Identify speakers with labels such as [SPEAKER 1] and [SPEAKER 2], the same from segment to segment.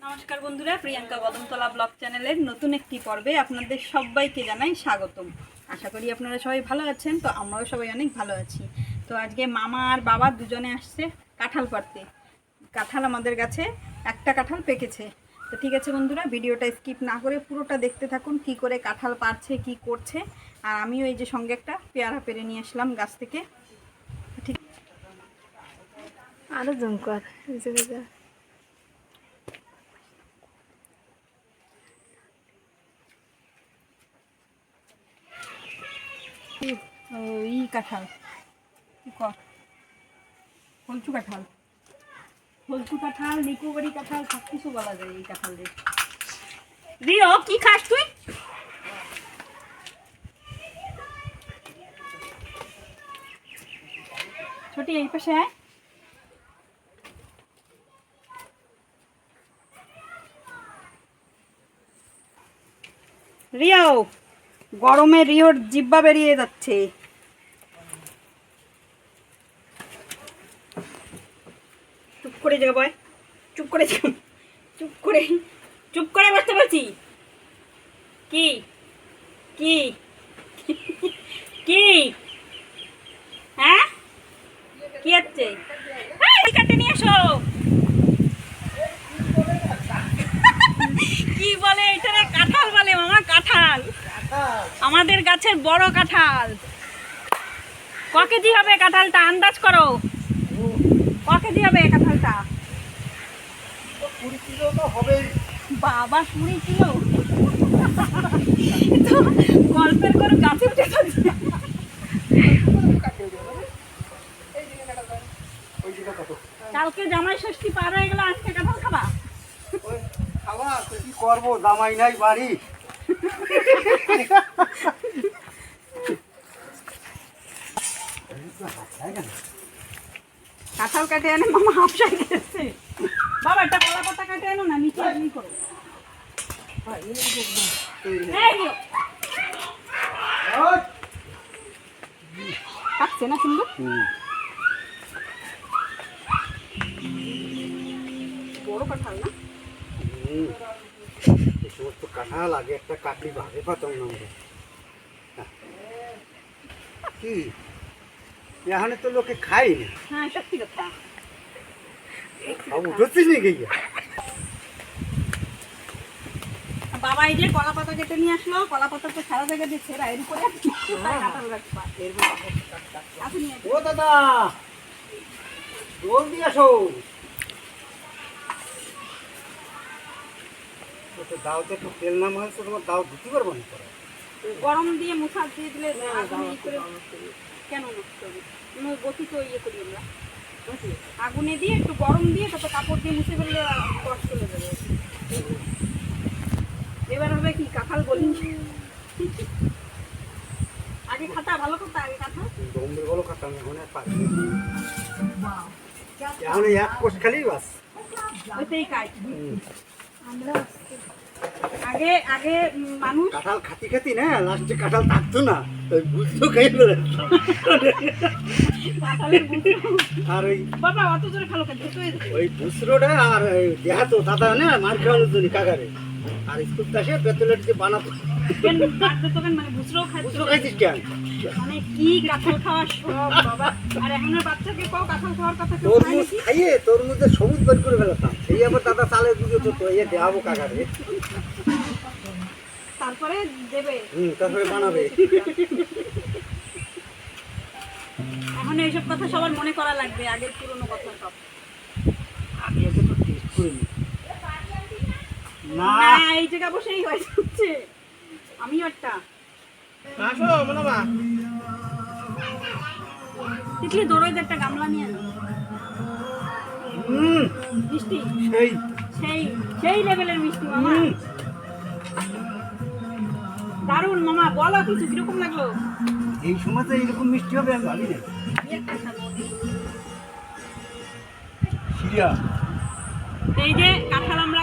[SPEAKER 1] নমস্কার বন্ধুরা, প্রিয়াঙ্কা বদমতলা ব্লগ চ্যানেলের নতুন একটি পর্বে আপনাদের সবাইকে জানাই স্বাগতম। আশা করি আপনারা সবাই ভালো আছেন, তো আমরাও সবাই অনেক ভালো আছি। তো আজকে মামা আর বাবা দুজনে আসছে কাঁঠাল পাড়তে। কাঁঠাল আমাদের কাছে, একটা কাঁঠাল পেকেছে। তো ঠিক আছে বন্ধুরা, ভিডিওটা স্কিপ না করে পুরোটা দেখতে থাকুন, কি করে কাঁঠাল পারছে কি করছে। আর আমিও এই যে সঙ্গে একটা পেয়ারা পেরে নিয়ে আসলাম গাছ থেকে। ঠিক
[SPEAKER 2] আরও জুম কর
[SPEAKER 1] কি- ও, ই কাঁঠাল। হলচু কাঁঠাল। হলচু কাঁঠাল, নিকোবরি কাঁঠাল সব কিছু বলা যায় এই কাঁঠাল। দিয়ে কি খাস তুই? ছোটি, এই পাশে আয়। রিও! গরমে রিওর জিব্বা বেরিয়ে যাচ্ছে। চুপ করে যাব বয় চুপ করে চুপ করে চুপ করে বসতে পারছি কি? কি? কি? হ্যাঁ? কি হচ্ছে? কাটে নিয়ে এসো। কি বলে এটারে? কাঁঠাল বলে মামা, কাঁঠাল। আমাদের গাছের বড় কাঁঠাল। ক কেজি হবে কাঁঠালটা? আন্দাজ করো। ক কেজি হবে কাঁঠালটা? বাবা, কুড়ি কিলো। গল্পের করে গাছে উঠে কালকে জামাই ষষ্ঠী পার হয়ে গেল, আজকে কাঁঠাল খাবা?
[SPEAKER 3] খাওয়া, কি করব? জামাই নাই বাড়ি।
[SPEAKER 1] কাঁঠাল কাটে এনে মামা হাফসাই গেছে। বাবা, একটা কলা পাতা কাটে এনো না, নিচে ই করো। কাটছে না সুন্দর? বড় কাঁঠাল না?
[SPEAKER 3] সমস্ত কাঁঠাল আগে একটা কাটলি ভাগে পাতাম না কি? এখানে তো লোকে খাই না।
[SPEAKER 1] হ্যাঁ সত্যি কথা? বাবা এই যে কলা পাতা কেটে নিয়ে আসলো কলা পাতা তো সারা জায়গায় দিয়ে ছেঁড়া এর উপরে আসুন।
[SPEAKER 3] ও দাদা জলদি আসো। তো দাওতে একটু তেল না তো তোমার দাও দিতে পারব না তোরা।
[SPEAKER 1] গরম দিয়ে মুখা দিয়ে দিলে আগুনে ই করে কেন নষ্ট হবে? কোনো গতি তো ইয়ে করি আমরা। আগুনে দিয়ে একটু গরম দিয়ে তারপর কাপড় দিয়ে মুছে ফেললে কষ্ট চলে যাবে। এবার হবে কি কাঁঠাল গলি? আগে খাতা ভালো কথা আগে খাতা
[SPEAKER 3] দমদের বলো কাটাম এখন আর পারি। এখন এক কোষ খালি বাস।
[SPEAKER 1] ওইটাই কাজ। আগে আগে মানুষ
[SPEAKER 3] কাঁঠাল খাতি খাতি না লাস্টে কাঁঠাল থাকতো না ওই বুঝতো খাই ফেলে।
[SPEAKER 1] কাঁঠালের বুঝলো।
[SPEAKER 3] আর ওই
[SPEAKER 1] বাবা অত জোরে খালো।
[SPEAKER 3] ওই বুসরোটা আর দেহাতো দাদা না মার খাওয়ানোর জন্য কাকারে আর স্কুল আসে বেতলের যে বানাতো
[SPEAKER 1] মানে
[SPEAKER 3] বুসরো খাইছিস কেন?
[SPEAKER 1] মানে কি কাঁঠাল খাওয়ার সব বাবা। আর এখনের বাচ্চাকে কও কাঁঠাল খাওয়ার কথা
[SPEAKER 3] তরমুজ খাইয়ে সবুজ বের করে ফেলাতাম। আবার দাদা চালে দুটো তো দেখাবো কাকারে
[SPEAKER 1] তারপরে দেবে।
[SPEAKER 3] হুম তারপরে বানাবে।
[SPEAKER 1] এখন এইসব কথা সবার মনে করা লাগবে আগের পুরনো কথা সব।
[SPEAKER 3] একে তো টেস্ট করিনি। না।
[SPEAKER 1] এই জায়গা বসেই হচ্ছে আমিও একটা।
[SPEAKER 3] আসো মনে
[SPEAKER 1] তিতলি দৌড়ই একটা গামলা নিয়ে আনো।
[SPEAKER 3] হুম।
[SPEAKER 1] মিষ্টি?
[SPEAKER 3] সেই।
[SPEAKER 1] সেই সেই লেভেলের মিষ্টি মামা। দারুণ মামা বলো কিছু কীরকম লাগল?
[SPEAKER 3] এই সময় তো এইরকম মিষ্টি হবে আমি ভাবি না।
[SPEAKER 1] এই যে কাঁঠাল আমরা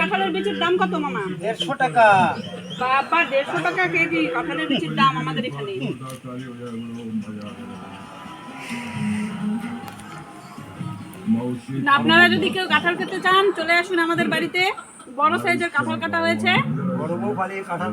[SPEAKER 1] কাঁঠালের দাম কত মামা?
[SPEAKER 3] দেড়শো টাকা।
[SPEAKER 1] কেজি। কাঁঠালের দাম আমাদের এখানে। আপনারা যদি কেউ কাঁঠাল খেতে চান চলে আসুন আমাদের বাড়িতে। বড় সাইজের কাঁঠাল কাটা হয়েছে।
[SPEAKER 3] বড় বউ কাঁঠাল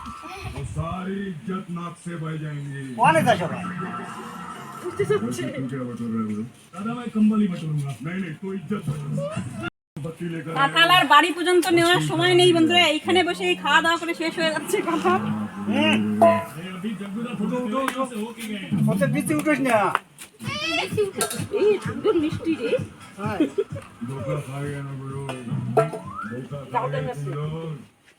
[SPEAKER 2] वो सारी इज्जत नाक से बह जाएंगी
[SPEAKER 3] অনেক আছে সবাই
[SPEAKER 2] वैसे तू क्या बटोर रहे हो दादा मैं कंबल ही बटोरूंगा नहीं नहीं तू इज्जत बत्ती लेकर आया।
[SPEAKER 1] কাঁঠাল আর বাড়ি পর্যন্ত নেওয়ার সময় নেই বন্ধুরা এইখানে বসে এই খাওয়া দাওয়া করে শেষ হয়ে যাচ্ছে কাঁঠাল
[SPEAKER 2] नहीं, अभी जगुदा फोटो उठो से होके गए
[SPEAKER 3] কত বিচি উঠিস না
[SPEAKER 1] এই সুন্দর মিষ্টি রে
[SPEAKER 3] হ্যাঁ
[SPEAKER 2] धोखा खाएगा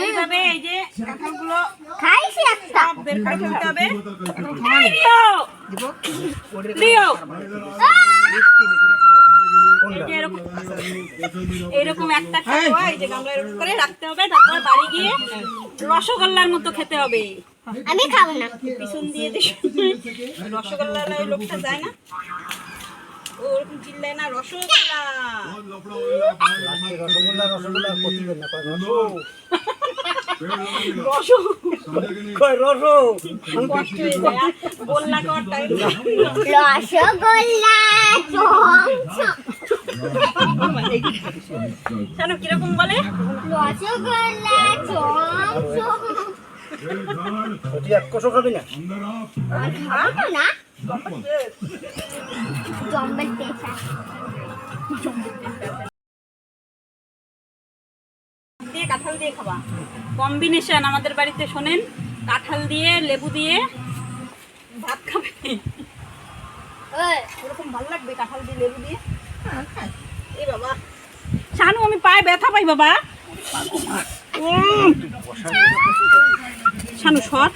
[SPEAKER 3] এই
[SPEAKER 1] একটা বের করে হবে এরকম একটা করে রাখতে হবে তারপর বাড়ি গিয়ে রসগোল্লার মতো খেতে হবে
[SPEAKER 4] আমি খাব না।
[SPEAKER 1] পিছন দিয়ে রসগোল্লা লোকটা যায় না। রসগোল্লা।
[SPEAKER 3] রসগোল্লা রসগোল্লা করতে না
[SPEAKER 4] রসগোল্লা?
[SPEAKER 1] কেন কীরকম বলে?
[SPEAKER 4] রসগোল্লা
[SPEAKER 3] চম হ্যাঁ? খাবি না।
[SPEAKER 1] হ্যাঁ? কম্বিনেশন আমাদের বাড়িতে শোনেন, কাঁঠাল দিয়ে, লেবু দিয়ে ভাত খাবে। ওরকম ভালো লাগবে কাঁঠাল দিয়ে, লেবু দিয়ে? শানু, আমি পায়ে ব্যথা পাই বাবা। শানু, সর।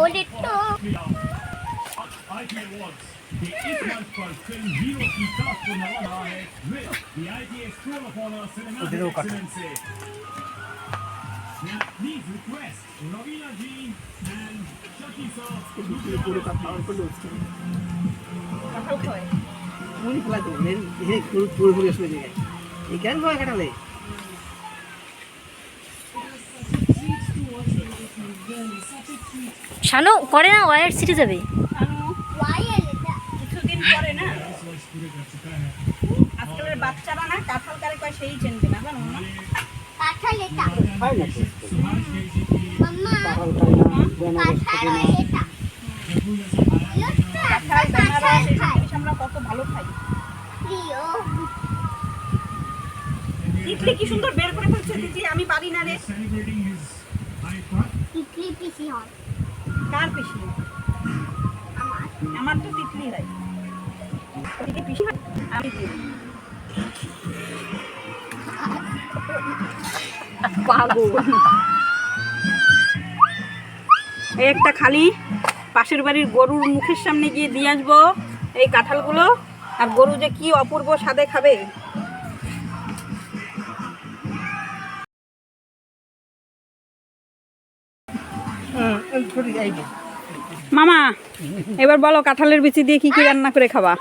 [SPEAKER 2] ulit to. Udino ka. Please request Ravina Jean and Shakisa. Puro ka pa ang kulot. Kapal
[SPEAKER 1] ko eh.
[SPEAKER 3] Muni pala to. Hindi puro puro puro sa mga. Ikan mo ka nalang. Such a treat.
[SPEAKER 4] Sanu করে না wide সিটে যাবে।
[SPEAKER 1] পরে না? আজকালের বাচ্চারা না কাঁঠাল কারে কয় সেই চেনবে না জানো না
[SPEAKER 3] না
[SPEAKER 4] মাম্মা
[SPEAKER 3] কাঁঠাল
[SPEAKER 1] কাঁঠাল আমরা কত ভালো খাই।
[SPEAKER 4] প্রিয়
[SPEAKER 1] কি সুন্দর বের করে ফেলছে তিতলি? আমি পারি না রে.
[SPEAKER 4] তিতলি পিসি হয়।
[SPEAKER 1] কার পিসি?
[SPEAKER 4] আমার
[SPEAKER 1] তো তিতলি হয় পিসি আমি একটা খালি পাশের বাড়ির গরুর মুখের সামনে গিয়ে দিয়ে আসব এই কাঁঠালগুলো, আর গরু যে কি অপূর্ব স্বাদে খাবে। মামা এবার বলো কাঁঠালের বিচি দিয়ে কি কি রান্না করে খাবা?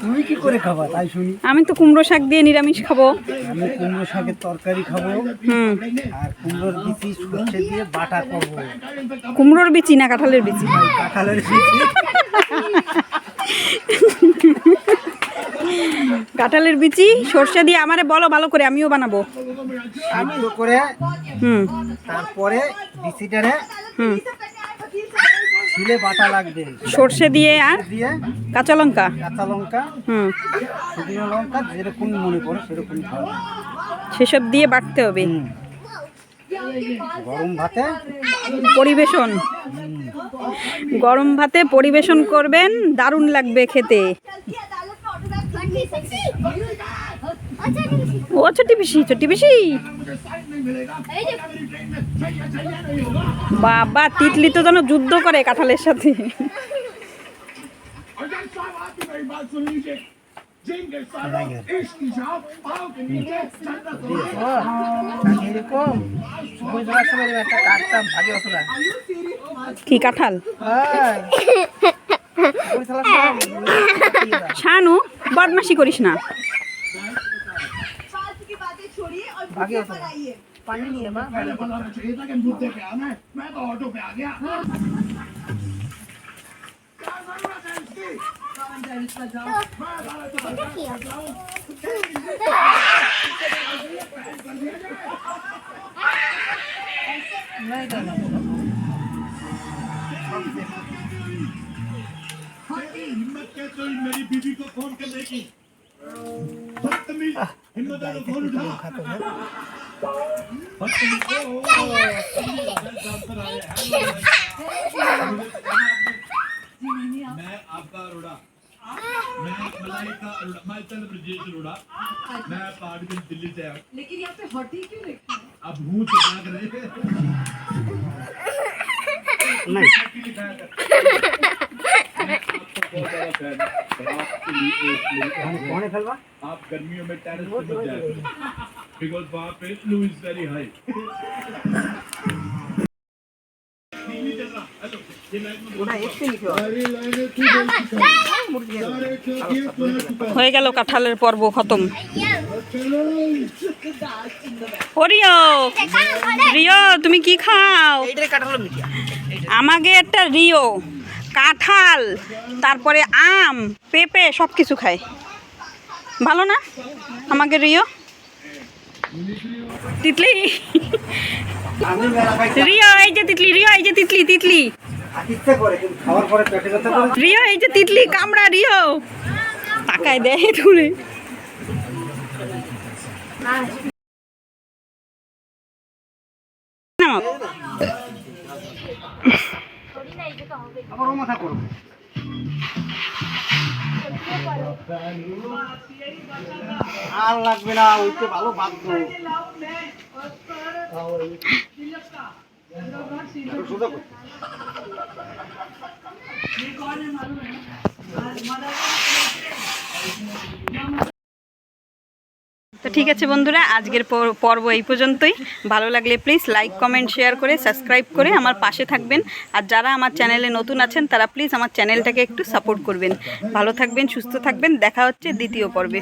[SPEAKER 3] তুমি কি করে খাবা তাই শুনি?
[SPEAKER 1] আমি তো কুমড়ো শাক দিয়ে নিরামিষ খাব।
[SPEAKER 3] আমি কুমড়ো শাকের তরকারি খাব
[SPEAKER 1] হুম।
[SPEAKER 3] আর কুমড়োর বিচি সর্ষে দিয়ে বাটা করব
[SPEAKER 1] কুমড়োর বিচি না কাঁঠালের বিচি?
[SPEAKER 3] কাঁঠালের বিচি।
[SPEAKER 1] কাঁঠালের বিচি সর্ষে দিয়ে আমারে বলো ভালো করে আমিও বানাবো।
[SPEAKER 3] সিদ্ধ করে
[SPEAKER 1] হুম।
[SPEAKER 3] তারপরে বিচিটারে
[SPEAKER 1] হুম।
[SPEAKER 3] ছিলে বাটা লাগবে।
[SPEAKER 1] সর্ষে দিয়ে আর
[SPEAKER 3] দিয়ে
[SPEAKER 1] কাঁচা লঙ্কা?
[SPEAKER 3] কাঁচা লঙ্কা
[SPEAKER 1] হুম।
[SPEAKER 3] শুকনো লঙ্কা যেরকম মনে করো সেরকম খাবে।
[SPEAKER 1] সেসব দিয়ে বাটতে হবে।
[SPEAKER 3] গরম ভাতে
[SPEAKER 1] পরিবেশন। গরম ভাতে পরিবেশন করবেন দারুণ লাগবে খেতে। ও ছোটি পিসি ছোটি পিসি। বাবা তিতলি তো যেন যুদ্ধ করে কাঁঠালের সাথে। কি কাঁঠাল?
[SPEAKER 3] হ্যাঁ।
[SPEAKER 1] শানু বদমাসি করিস না।
[SPEAKER 3] ভাগে
[SPEAKER 2] बीबी को फ़ोन करने की। हिम्मत फ़ोन मैं आपका अरोड़ा। मैं मलाइका अरोड़ा मैं चंद्र ब्रजेश अरोड़ा। मैं पहाड़गंज दिल्ली से आया।
[SPEAKER 5] लेकिन यहाँ पे हॉटी क्यों लिखी
[SPEAKER 2] अब मुँह चुका कर? रहे नहीं आपको बहुत बड़ा फैन हूं। और आपके लिए एक मेरी
[SPEAKER 3] কোনে ফেলবা
[SPEAKER 2] आप गर्मियों में टेरेस पे मत जाया बिकॉज वहाँ पे फ्लू इज वेरी हाई
[SPEAKER 3] ওটা একটু লিখো
[SPEAKER 1] হয়ে গেল কাঁঠালের পর্ব খতম ও রিও রিও তুমি কি খাও
[SPEAKER 3] এইটাই কাটালো মিটিয়া
[SPEAKER 1] আমাকে একটা রিও কাঁঠাল, তারপরে আম, পেঁপে সব কিছু খায়। ভালো না? আমাকে রিও? তিতলি? রিও, এই যে তিতলি, রিও, এই যে তিতলি তিতলি। রিও, এই যে তিতলি, কামড়া, রিও। তাকায় দেয় দূরে
[SPEAKER 3] আবার ও মাথা করো আর লাগবে না ওইতে ভালো বাধ্য সোজা করো।
[SPEAKER 1] ঠিক আছে বন্ধুরা, আজকের পর- পর্ব এই পর্যন্তই। ভালো লাগলে প্লিজ লাইক কমেন্ট শেয়ার করে সাবস্ক্রাইব করে আমার পাশে থাকবেন। আর যারা আমার চ্যানেলে নতুন আছেন, তারা প্লিজ আমার চ্যানেলটাকে একটু সাপোর্ট করবেন। ভালো থাকবেন, সুস্থ থাকবেন, দেখা হচ্ছে দ্বিতীয় পর্বে।